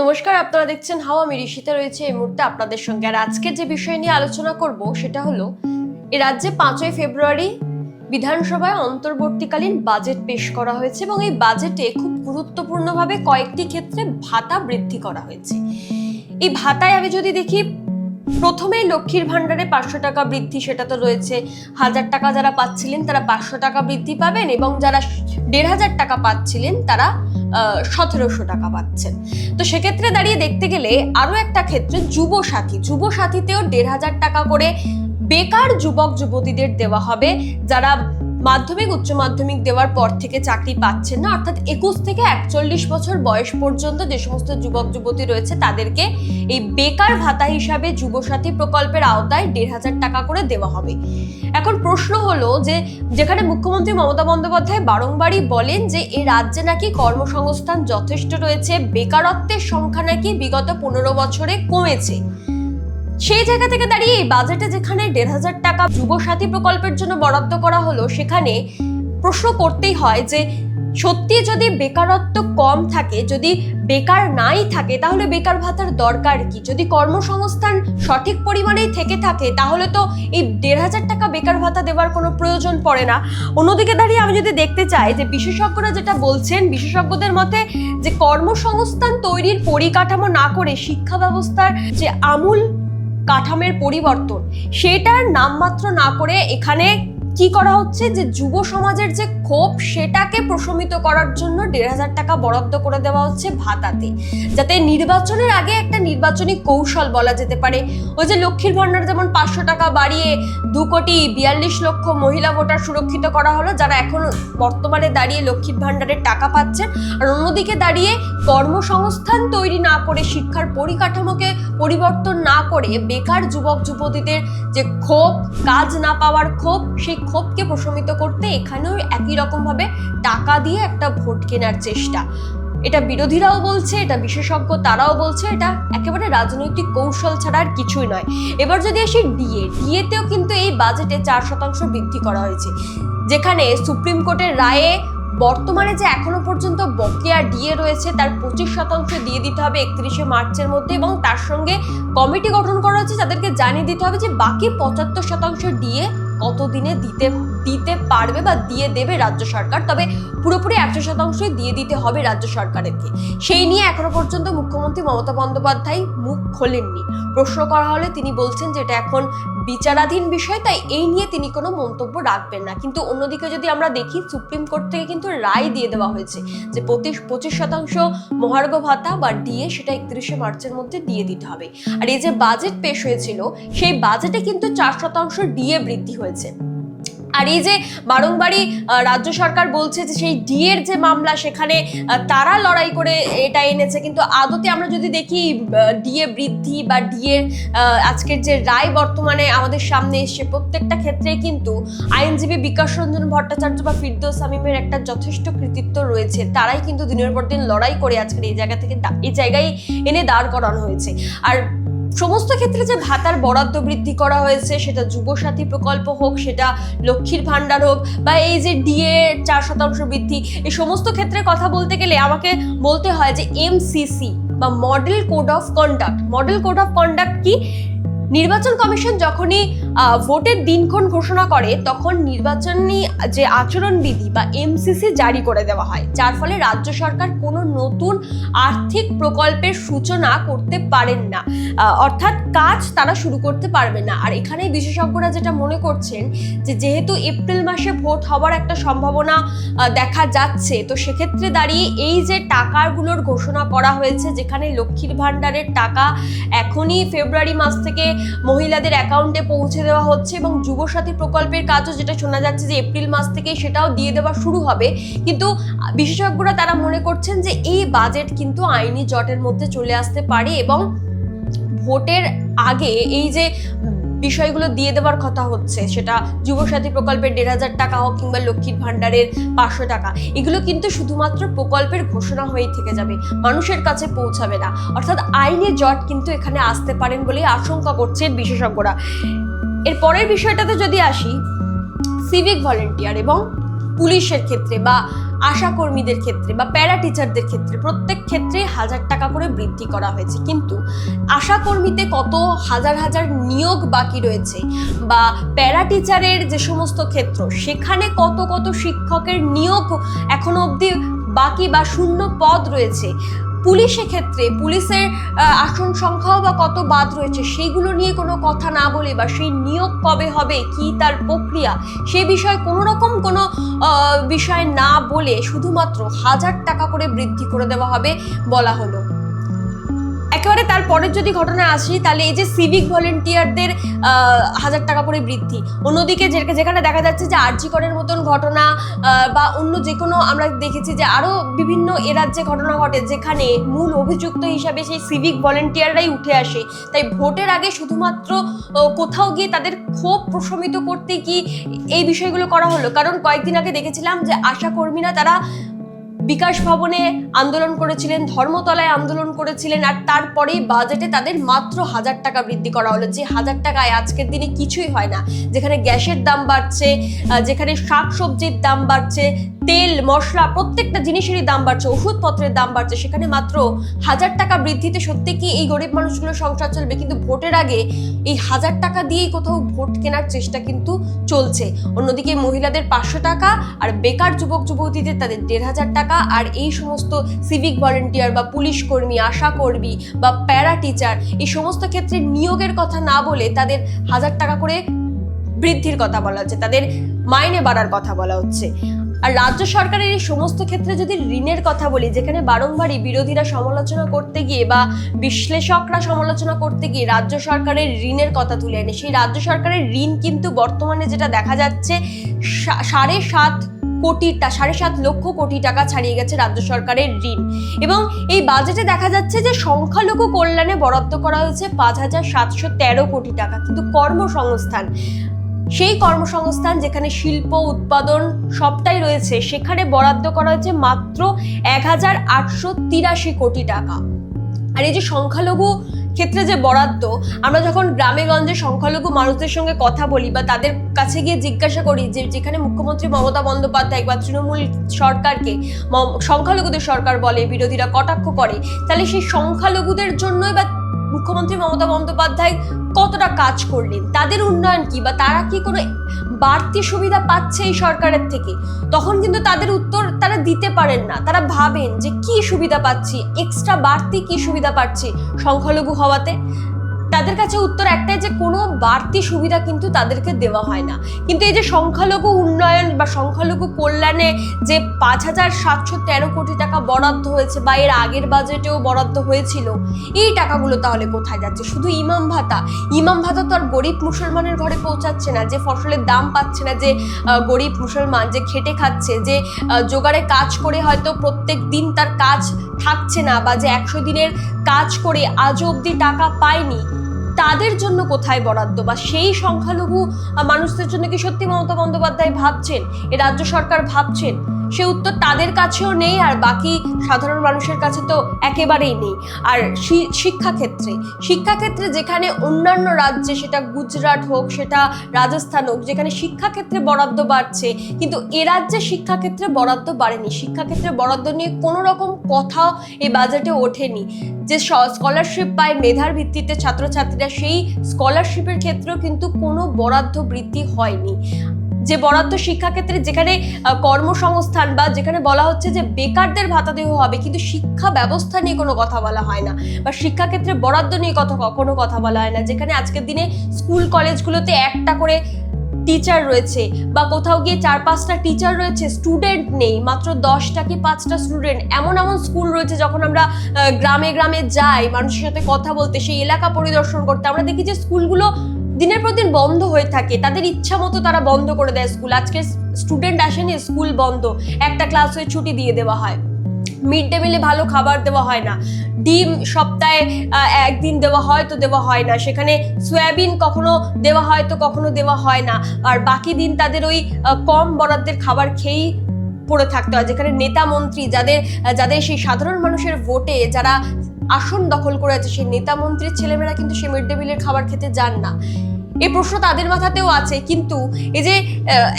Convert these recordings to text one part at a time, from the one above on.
নমস্কার, আপনারা দেখছেন হাওয়া। আমি ঋষিতে রয়েছে এই মুহূর্তে আপনাদের সঙ্গে। আর আজকে যে বিষয় নিয়ে আলোচনা করব সেটা হলো, এ রাজ্যে পাঁচই ফেব্রুয়ারি বিধানসভায় অন্তর্বর্তীকালীন বাজেট পেশ করা হয়েছে এবং এই বাজেটে খুব গুরুত্বপূর্ণভাবে কয়েকটি ক্ষেত্রে ভাতা বৃদ্ধি করা হয়েছে। এই ভাতায় আমি যদি দেখি প্রথমে লক্ষ্মীর ভাণ্ডারে পাঁচশো টাকা বৃদ্ধি, সেটা তো রয়েছে। হাজার টাকা যারা পাচ্ছিলেন, তারা পাঁচশো টাকা বৃদ্ধি পাবেন এবং যারা দেড় হাজার টাকা পাচ্ছিলেন, তারা সতেরোশো টাকা পাচ্ছেন তো সেক্ষেত্রে দাঁড়িয়ে দেখতে গেলে আরও একটা ক্ষেত্রে যুব সাথী, যুব সাথীতেও দেড় হাজার টাকা করে বেকার যুবক, যুবতীদের দেওয়া হবে। যারা মাধ্যমিক, উচ্চ মাধ্যমিক দেওয়ার পর থেকে চাকরি পাচ্ছেন না। অর্থাৎ একুশ থেকে একচল্লিশ বছর বয়স পর্যন্ত যে সমস্ত যুবক, যুবতী রয়েছে, তাদেরকে এই বেকার ভাতা হিসাবে যুবসাথী প্রকল্পের আওতায় দেড় হাজার টাকা করে দেওয়া হবে। এখন প্রশ্ন হলো যে, যেখানে মুখ্যমন্ত্রী মমতা বন্দ্যোপাধ্যায় বারংবারই বলেন যে, এ রাজ্যে নাকি কর্মসংস্থান যথেষ্ট রয়েছে, বেকারত্বের সংখ্যা নাকি বিগত পনেরো বছরে কমেছে। সেই জায়গা থেকে দাঁড়িয়ে এই বাজেটে যেখানে দেড় হাজার টাকা যুবসাথী প্রকল্পের জন্য বরাদ্দ করা হলো, সেখানে প্রশ্ন করতেই হয় যে, সত্যি যদি বেকারত্ব কম থাকে, যদি বেকার নাই থাকে, তাহলে বেকার ভাতার দরকার কি? যদি কর্মসংস্থান সঠিক পরিমাণেই থেকে থাকে, তাহলে তো এই দেড় হাজার টাকা বেকার ভাতা দেওয়ার কোনো প্রয়োজন পড়ে না। অন্যদিকে দাঁড়িয়ে আমি যদি দেখতে চাই যে, বিশেষজ্ঞরা যেটা বলছেন, বিশেষজ্ঞদের মতে যে, কর্মসংস্থান তৈরির পরিকাঠামো না করে শিক্ষা ব্যবস্থার যে আমূল কাঠামের পরিবর্তন। সেটার নামমাত্র না করে এখানে কি করা হচ্ছে? যে যুব সমাজের যে ক্ষোভ, সেটাকে প্রশমিত করার জন্য দেড় হাজার টাকা বরাদ্দ করে দেওয়া হচ্ছে ভাতাতে। যাতে নির্বাচনের আগে একটা নির্বাচনী কৌশল বলা যেতে পারে। ওই যে লক্ষ্মীর ভাণ্ডার যেমন পাঁচশো টাকা বাড়িয়ে দু কোটি বিয়াল্লিশ লক্ষ মহিলা ভোটার সুরক্ষিত করা হলো, যারা এখন বর্তমানে দাঁড়িয়ে লক্ষ্মীর ভাণ্ডারের টাকা পাচ্ছেন। আর অন্যদিকে দাঁড়িয়ে কর্মসংস্থান তৈরি না করে, শিক্ষার পরিকাঠামোকে পরিবর্তন না করে, বেকার যুবক যুবতীদের যে ক্ষোভ, কাজ না পাওয়ার ক্ষোভ, সেই ক্ষোভকে প্রশমিত করতে এখানেও একই রকমভাবে টাকা দিয়ে একটা ভোট কেনার চেষ্টা। এটা বিরোধীরাও বলছে, এটা বিশেষজ্ঞ তারাও বলছে, এটা একেবারে রাজনৈতিক কৌশল ছাড়া আর কিছুই নয়। এবার যদি আসি ডিএ, ডিএতেও কিন্তু এই বাজেটে চার শতাংশ বৃদ্ধি করা হয়েছে। যেখানে সুপ্রিম কোর্টের রায়ে বর্তমানে যে এখনও পর্যন্ত বকেয়া ডিএ রয়েছে, তার পঁচিশ শতাংশ দিয়ে দিতে হবে একত্রিশে মার্চের মধ্যে এবং তার সঙ্গে কমিটি গঠন করা হচ্ছে যাদেরকে জানিয়ে দিতে হবে যে বাকি পঁচাত্তর শতাংশ ডিএ কতদিনে দিতে দিতে পারবে বা দিয়ে দেবে রাজ্য সরকার, তবে পুরোপুরি একশো শতাংশই দিয়ে দিতে হবে রাজ্য সরকারকে। সেই নিয়ে এখনও পর্যন্ত মুখ্যমন্ত্রী মমতা বন্দ্যোপাধ্যায় মুখ খোলেননি। প্রশ্ন করা হলে তিনি বলছেন যে এটা এখন বিচারাধীন বিষয়, তাই এই নিয়ে তিনি কোনো মন্তব্য রাখবেন না। কিন্তু অন্যদিকে যদি আমরা দেখি, সুপ্রিম কোর্ট থেকে কিন্তু রায় দিয়ে দেওয়া হয়েছে যে পঁচিশ পঁচিশ শতাংশ মহার্ঘ ভাতা বা ডিএ সেটা একত্রিশে মার্চের মধ্যে দিয়ে দিতে হবে। আর এই যে বাজেট পেশ হয়েছিল, সেই বাজেটে কিন্তু চার শতাংশ ডিএ বৃদ্ধি হয়েছে। আর এই যে বারংবারই রাজ্য সরকার বলছে যে সেই ডিএর যে মামলা, সেখানে তারা লড়াই করে এটা এনেছে। কিন্তু আদতে আমরা যদি দেখি ডিএ বৃদ্ধি বা ডিএর আজকের যে রায় বর্তমানে আমাদের সামনে এসছে, প্রত্যেকটা ক্ষেত্রে কিন্তু আইনজীবী বিকাশ রঞ্জন ভট্টাচার্য বা ফিরদৌস সামিমের একটা যথেষ্ট কৃতিত্ব রয়েছে। তারাই কিন্তু দিনের পর দিন লড়াই করে আজকের এই জায়গা থেকে এই জায়গায় এনে দাঁড় করানো হয়েছে। আর সমস্ত ক্ষেত্রে যে ভাতার বরাদ্দ বৃদ্ধি করা হয়েছে, সেটা যুবসাথী প্রকল্প হোক, সেটা লক্ষ্মীর ভাণ্ডার হোক, বা এই যে ডিএ চার শতাংশ বৃদ্ধি, এই সমস্ত ক্ষেত্রে কথা বলতে গেলে আমাকে বলতে হয় যে এমসিসি বা model code of conduct model code of conduct কি? নির্বাচন কমিশন যখনই ভোটের দিনক্ষণ ঘোষণা করে, তখন নির্বাচনী যে আচরণবিধি বা এমসিসি জারি করে দেওয়া হয়, যার ফলে রাজ্য সরকার কোনো নতুন আর্থিক প্রকল্পের সূচনা করতে পারেন না। অর্থাৎ কাজ তারা শুরু করতে পারবে না। আর এখানে বিশেষজ্ঞরা যেটা মনে করছেন যে, যেহেতু এপ্রিল মাসে ভোট হওয়ার একটা সম্ভাবনা দেখা যাচ্ছে, তো সেক্ষেত্রে দাঁড়িয়ে এই যে টাকাগুলোর ঘোষণা করা হয়েছে, যেখানে লক্ষ্মীর ভাণ্ডারের টাকা এখনই ফেব্রুয়ারি মাস থেকে মহিলাদের অ্যাকাউন্টে পৌঁছে দেওয়া হচ্ছে এবং যুবসাথী প্রকল্পের কাজও যেটা শোনা যাচ্ছে যে এপ্রিল মাস থেকে সেটাও দিয়ে দেওয়া শুরু হবে। কিন্তু বিশেষজ্ঞরা তারা মনে করছেন যে এই বাজেট কিন্তু আইনি জটের মধ্যে চলে আসতে পারে এবং ভোটের আগে এই যে বিষয়গুলো দিয়ে দেওয়ার কথা হচ্ছে, সেটা যুবসাথী প্রকল্পের দেড় হাজার টাকা হোক কিংবা লক্ষ্মীর ভাণ্ডারের পাঁচশো টাকা, এগুলো কিন্তু শুধুমাত্র প্রকল্পের ঘোষণা হয়েই থেকে যাবে, মানুষের কাছে পৌঁছাবে না। অর্থাৎ আইনি জট কিন্তু এখানে আসতে পারেন বলে আশঙ্কা করছেন বিশেষজ্ঞরা। এর পরের বিষয়টাতে যদি আসি সিভিক ভলেন্টিয়ার এবং পুলিশের ক্ষেত্রে বা আশা কর্মীদের ক্ষেত্রে বা প্যারা টিচারদের ক্ষেত্রে প্রত্যেক ক্ষেত্রে হাজার টাকা করে বৃদ্ধি করা হয়েছে। কিন্তু আশা কর্মীতে কত হাজার হাজার নিয়োগ বাকি রয়েছে বা প্যারা টিচারের যে সমস্ত ক্ষেত্র, সেখানে কত কত শিক্ষকের নিয়োগ এখনও অবধি বাকি বা শূন্য পদ রয়েছে পুলিশের ক্ষেত্রে পুলিশের আসন সংখ্যাও বা কত বাদ রয়েছে সেইগুলো নিয়ে কোনো কথা না বলে বা সেই নিয়োগ কবে হবে, কি তার প্রক্রিয়া, সে বিষয়ে কোনো রকম কোনো বিষয় না বলে শুধুমাত্র হাজার টাকা করে বৃদ্ধি করে দেওয়া হবে বলা হলো। একেবারে তারপরের যদি ঘটনা আসি, তাহলে এই যে সিভিক ভলেন্টিয়ারদের হাজার টাকা করে বৃদ্ধি। অন্যদিকে যেখানে দেখা যাচ্ছে যে আরজি করের মতন ঘটনা বা অন্য যে কোনো আমরা দেখেছি যে আরও বিভিন্ন এ রাজ্যে ঘটনা ঘটে, যেখানে মূল অভিযুক্ত হিসাবে সেই সিভিক ভলেন্টিয়াররাই উঠে আসে। তাই ভোটের আগে শুধুমাত্র কোথাও গিয়ে তাদের ক্ষোভ প্রশমিত করতে কি এই বিষয়গুলো করা হলো? কারণ কয়েকদিন আগে দেখেছিলাম যে আশা কর্মীরা তারা বিকাশ ভবনে আন্দোলন করেছিলেন, ধর্মতলায় আন্দোলন করেছিলেন আর তারপরেই বাজেটে তাদের মাত্র হাজার টাকা বৃদ্ধি করা হলো। যে হাজার টাকায় আজকের দিনে কিছুই হয় না। যেখানে গ্যাসের দাম বাড়ছে যেখানে শাক সবজির দাম বাড়ছে তেল, মশলা, প্রত্যেকটা জিনিসেরই দাম বাড়ছে, ওষুধপত্রের দাম বাড়ছে। সেখানে মাত্র হাজার টাকা বৃদ্ধিতে সত্যি কি এই গরিব মানুষগুলোর সংসার চলবে? কিন্তু ভোটের আগে এই হাজার টাকা দিয়েই কোথাও ভোট কেনার চেষ্টা কিন্তু চলছে। অন্যদিকে মহিলাদের পাঁচশো টাকা আর বেকার যুবক যুবতীদের তাদের দেড় হাজার টাকা। আর এই সমস্ত সিভিক ভলেন্টিয়ার বা পুলিশ কর্মী, আশা কর্মী বা প্যারা টিচার, এই সমস্ত ক্ষেত্রে নিয়োগের কথা না বলে তাদের হাজার টাকা করে বৃদ্ধির কথা বলা হচ্ছে, তাদের মাইনে বাড়ার কথা বলা হচ্ছে। আর রাজ্য সরকারের এই সমস্ত ক্ষেত্রে যদি ঋণের কথা বলি, যেখানে বারংবারই বিরোধীরা সমালোচনা করতে গিয়ে বা বিশ্লেষকরা সমালোচনা করতে গিয়ে রাজ্য সরকারের ঋণের কথা তুলে এনে সেই রাজ্য সরকারের ঋণ কিন্তু বর্তমানে যেটা দেখা যাচ্ছে সাড়ে সাত কোটি সাড়ে সাত লক্ষ কোটি টাকা ছাড়িয়ে গেছে রাজ্য সরকারের ঋণ। এবং এই বাজেটে দেখা যাচ্ছে যে সংখ্যালঘু কল্যাণে বরাদ্দ করা হয়েছে পাঁচ হাজার সাতশো তেরো কোটি টাকা। কিন্তু কর্মসংস্থান সেই কর্মসংস্থান যেখানে শিল্প, উৎপাদন সবটাই রয়েছে, সেখানে বরাদ্দ করা হয়েছে মাত্র এক হাজার আটশো তিরাশি কোটি টাকা। আর এই যে সংখ্যালঘু ক্ষেত্রে যে বরাদ্দ, আমরা যখন গ্রামে গঞ্জে সংখ্যালঘু মানুষদের সঙ্গে কথা বলি বা তাদের কাছে গিয়ে জিজ্ঞাসা করি যে যেখানে মুখ্যমন্ত্রী মমতা বন্দ্যোপাধ্যায় বা তৃণমূল সরকারকে সংখ্যালঘুদের সরকার বলে, বিরোধীরা কটাক্ষ করে, তাহলে সেই সংখ্যালঘুদের জন্যই বা মুখ্যমন্ত্রী মমতা বন্দ্যোপাধ্যায় কতটা কাজ করলেন? তাদের উন্নয়ন কি বা তারা কি কোনো বাড়তি সুবিধা পাচ্ছে এই সরকারের থেকে? তখন কিন্তু তাদের উত্তর তারা দিতে পারেন না। তারা ভাবেন যে কি সুবিধা পাচ্ছি? এক্সট্রা বাড়তি কি সুবিধা পাচ্ছি সংখ্যালঘু হওয়াতে? তাদের কাছে উত্তর একটাই যে কোনো বাড়তি সুবিধা কিন্তু তাদেরকে দেওয়া হয় না। কিন্তু এই যে সংখ্যালঘু উন্নয়ন বা সংখ্যালঘু কল্যাণে যে পাঁচ হাজার সাতশো তেরো কোটি টাকা বরাদ্দ হয়েছে বা এর আগের বাজেটেও বরাদ্দ হয়েছিল, এই টাকাগুলো তাহলে কোথায় যাচ্ছে? শুধু ইমাম ভাতা। ইমাম ভাতা তো আর গরিব মুসলমানের ঘরে পৌঁছাচ্ছে না, যে ফসলের দাম পাচ্ছে না, যে গরিব মুসলমান, যে খেটে খাচ্ছে, যে জোগাড়ে কাজ করে হয়তো প্রত্যেক দিন তার কাজ থাকছে না বা যে একশো দিনের কাজ করে আজ অবধি টাকা পায়নি। তাদের জন্য কোথায় বরাদ্দ বা সেই সংখ্যালঘু মানুষদের জন্য কি সত্যি মমতা বন্দ্যোপাধ্যায় ভাবছেন? এ রাজ্য সরকার ভাবছেন? সে উত্তর তাদের কাছেও নেই আর বাকি সাধারণ মানুষের কাছে তো একেবারেই নেই। আর শিক্ষাক্ষেত্রে শিক্ষাক্ষেত্রে যেখানে অন্যান্য রাজ্যে সেটা গুজরাট হোক, সেটা রাজস্থান হোক, যেখানে শিক্ষাক্ষেত্রে বরাদ্দ বাড়ছে, কিন্তু এ রাজ্যে শিক্ষাক্ষেত্রে বরাদ্দ বাড়েনি। শিক্ষাক্ষেত্রে বরাদ্দ নিয়ে কোনো রকম কথাও এই বাজেটে ওঠেনি। যে স্কলারশিপ পায় মেধার ভিত্তিতে ছাত্রছাত্রীরা, সেই স্কলারশিপের ক্ষেত্রেও কিন্তু কোনো বরাদ্দ বৃদ্ধি হয়নি। যে বরাদ্দ শিক্ষাক্ষেত্রে যেখানে কর্মসংস্থান বা যেখানে বলা হচ্ছে যে বেকারদের ভাতা দেওয়া হবে, কিন্তু শিক্ষা ব্যবস্থা নিয়ে কোনো কথা বলা হয় না বা শিক্ষাক্ষেত্রে বরাদ্দ নিয়ে কথা, কোনো কথা বলা হয় না। যেখানে আজকের দিনে স্কুল কলেজগুলোতে একটা করে টিচার রয়েছে বা কোথাও গিয়ে চার পাঁচটা টিচার রয়েছে, স্টুডেন্ট নেই, মাত্র দশটা কি পাঁচটা স্টুডেন্ট। এমন এমন স্কুল রয়েছে যখন আমরা গ্রামে গ্রামে যাই, মানুষের সাথে কথা বলতে, সেই এলাকা পরিদর্শন করতে, আমরা দেখি যে স্কুলগুলো দিনের পর দিন বন্ধ হয়ে থাকে। তাদের ইচ্ছা মতো তারা বন্ধ করে দেয় স্কুল। আজকে স্টুডেন্ট আসেনি, স্কুল বন্ধ। একটা ক্লাস হয়ে ছুটি দিয়ে দেওয়া হয়। মিড ডে মিলে ভালো খাবার দেওয়া হয় না। ডিম সপ্তাহে একদিন দেওয়া হয় তো দেওয়া হয় না। সেখানে সয়াবিন কখনো দেওয়া হয় তো কখনো দেওয়া হয় না। আর বাকি দিন তাদের ওই কম বরাদ্দের খাবার খেয়েই পড়ে থাকতে হয়। যেখানে নেতা মন্ত্রী, যাদের যাদের সেই সাধারণ মানুষের ভোটে যারা আসন দখল করে আছে সেই নেতা মন্ত্রীর ছেলেমেয়েরা, কিন্তু সেই মিড ডে মিলের খাবার খেতে যান না। এই প্রশ্ন তাদের মাথাতেও আছে, কিন্তু এই যে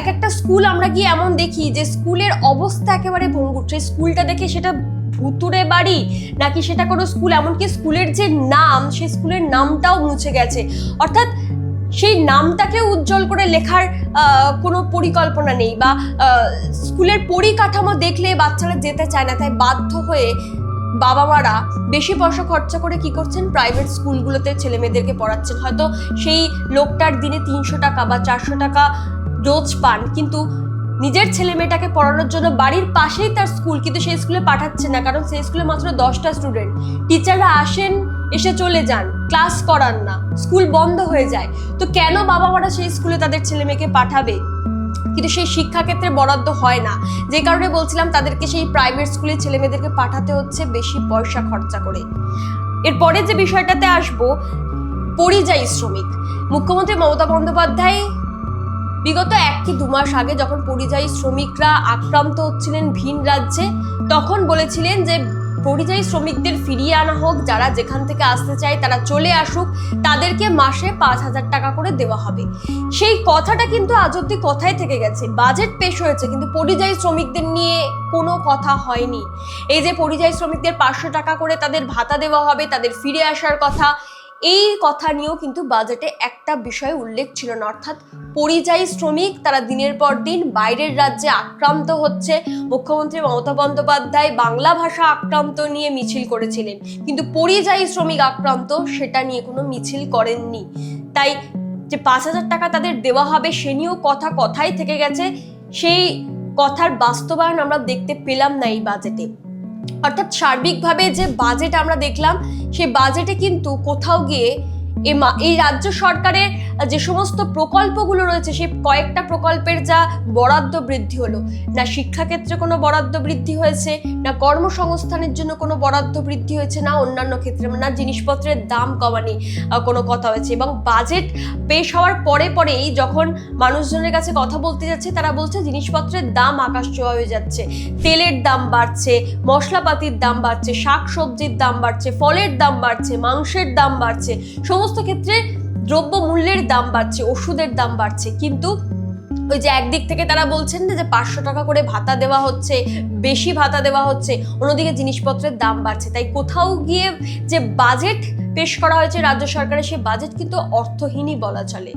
এক একটা স্কুল আমরা গিয়ে এমন দেখি যে স্কুলের অবস্থা একেবারে ভঙ্গুর। সেই স্কুলটা দেখে সেটা ভুতুরে বাড়ি, নাকি সেটা কোনো স্কুল? এমনকি স্কুলের যে নাম, সেই স্কুলের নামটাও মুছে গেছে। অর্থাৎ সেই নামটাকে উজ্জ্বল করে লেখার কোনো পরিকল্পনা নেই বা স্কুলের পরিকাঠামো দেখলে বাচ্চারা যেতে চায় না, তাই বাধ্য হয়ে বাবা মারা বেশি পয়সা খরচা করে কি করছেন? প্রাইভেট স্কুলগুলোতে ছেলে মেয়েদেরকে পড়াচ্ছেন। হয়তো সেই লোকটার দিনে তিনশো টাকা বা চারশো টাকা রোজ পান, কিন্তু নিজের ছেলে মেয়েটাকে পড়ানোর জন্য বাড়ির পাশেই তার স্কুল, কিন্তু সেই স্কুলে পাঠাচ্ছে না, কারণ সেই স্কুলে মাত্র দশটা স্টুডেন্ট টিচাররা আসেন, এসে চলে যান ক্লাস করান না, স্কুল বন্ধ হয়ে যায়। তো কেন বাবা মারা সেই স্কুলে তাদের ছেলে মেয়েকে পাঠাবে? কিন্তু সেই শিক্ষাক্ষেত্রে বরাদ্দ হয় না। যে কারণে বলছিলাম তাদেরকে সেই প্রাইভেট স্কুলে ছেলে মেয়েদেরকে পাঠাতে হচ্ছে বেশি পয়সা খরচা করে। এরপরে যে বিষয়টাতে আসব, পরিযায়ী শ্রমিক। মুখ্যমন্ত্রী মমতা বন্দ্যোপাধ্যায় বিগত এক কি দু মাস আগে যখন পরিযায়ী শ্রমিকরা আক্রান্ত হচ্ছিলেন ভিন রাজ্যে, তখন বলেছিলেন যে পরিযায়ী শ্রমিকদের ফিরিয়ে আনা হোক, যারা যেখান থেকে আসতে চায় তারা চলে আসুক, তাদেরকে মাসে পাঁচ হাজার টাকা করে দেওয়া হবে। সেই কথাটা কিন্তু আজ অব্দি কথাই থেকে গেছে? বাজেট পেশ হয়েছে, কিন্তু পরিযায়ী শ্রমিকদের নিয়ে কোনো কথা হয়নি। এই যে পরিযায়ী শ্রমিকদের পাঁচশো টাকা করে তাদের ভাতা দেওয়া হবে, তাদের ফিরে আসার কথা এই কথা নিয়েও কিন্তু বাজেটে একটা বিষয় উল্লেখ ছিল না। অর্থাৎ পরিযায়ী শ্রমিক তারা দিনের পর দিন বাইরের রাজ্যে আক্রান্ত হচ্ছে। মুখ্যমন্ত্রী মমতা বন্দ্যোপাধ্যায় বাংলা ভাষা আক্রান্ত নিয়ে মিছিল করেছিলেন। কিন্তু পরিযায়ী শ্রমিক আক্রান্ত সেটা নিয়ে কোনো মিছিল করেননি। তাই যে পাঁচ হাজার টাকা তাদের দেওয়া হবে সে নিয়েও কথা কথাই থেকে গেছে। সেই কথার বাস্তবায়ন আমরা দেখতে পেলাম না এই বাজেটে অর্থাৎ সার্বিকভাবে যে বাজেট আমরা দেখলাম সেই বাজেটে কিন্তু কোথাও গিয়ে এই রাজ্য সরকারের যে সমস্ত প্রকল্পগুলো রয়েছে, সেই কয়েকটা প্রকল্পের যা বরাদ্দ বৃদ্ধি হলো, না শিক্ষাক্ষেত্রে কোনো বরাদ্দ বৃদ্ধি হয়েছে, না কর্মসংস্থানের জন্য কোনো বরাদ্দ বৃদ্ধি হয়েছে, না অন্যান্য ক্ষেত্রে, না জিনিসপত্রের দাম কমানি কোনো কথা হয়েছে। এবং বাজেট পেশ হওয়ার পরে পরেই যখন মানুষজনের কাছে কথা বলতে যাচ্ছে, তারা বলছে জিনিসপত্রের দাম আকাশ হয়ে যাচ্ছে, তেলের দাম বাড়ছে, মশলাপাতির দাম বাড়ছে শাক সবজির দাম বাড়ছে, ফলের দাম বাড়ছে, মাংসের দাম বাড়ছে সমস্ত ক্ষেত্রে দ্রব্য মূল্যের দাম বাড়ছে, ওষুধের দাম বাড়ছে। কিন্তু ওই যে একদিক থেকে তারা বলছেন না যে পাঁচশো টাকা করে ভাতা দেওয়া হচ্ছে, বেশি ভাতা দেওয়া হচ্ছে, অন্যদিকে জিনিসপত্রের দাম বাড়ছে। তাই কোথাও গিয়ে যে বাজেট পেশ করা হয়েছে রাজ্য সরকারের, সেই বাজেট কিন্তু অর্থহীনই বলা চলে।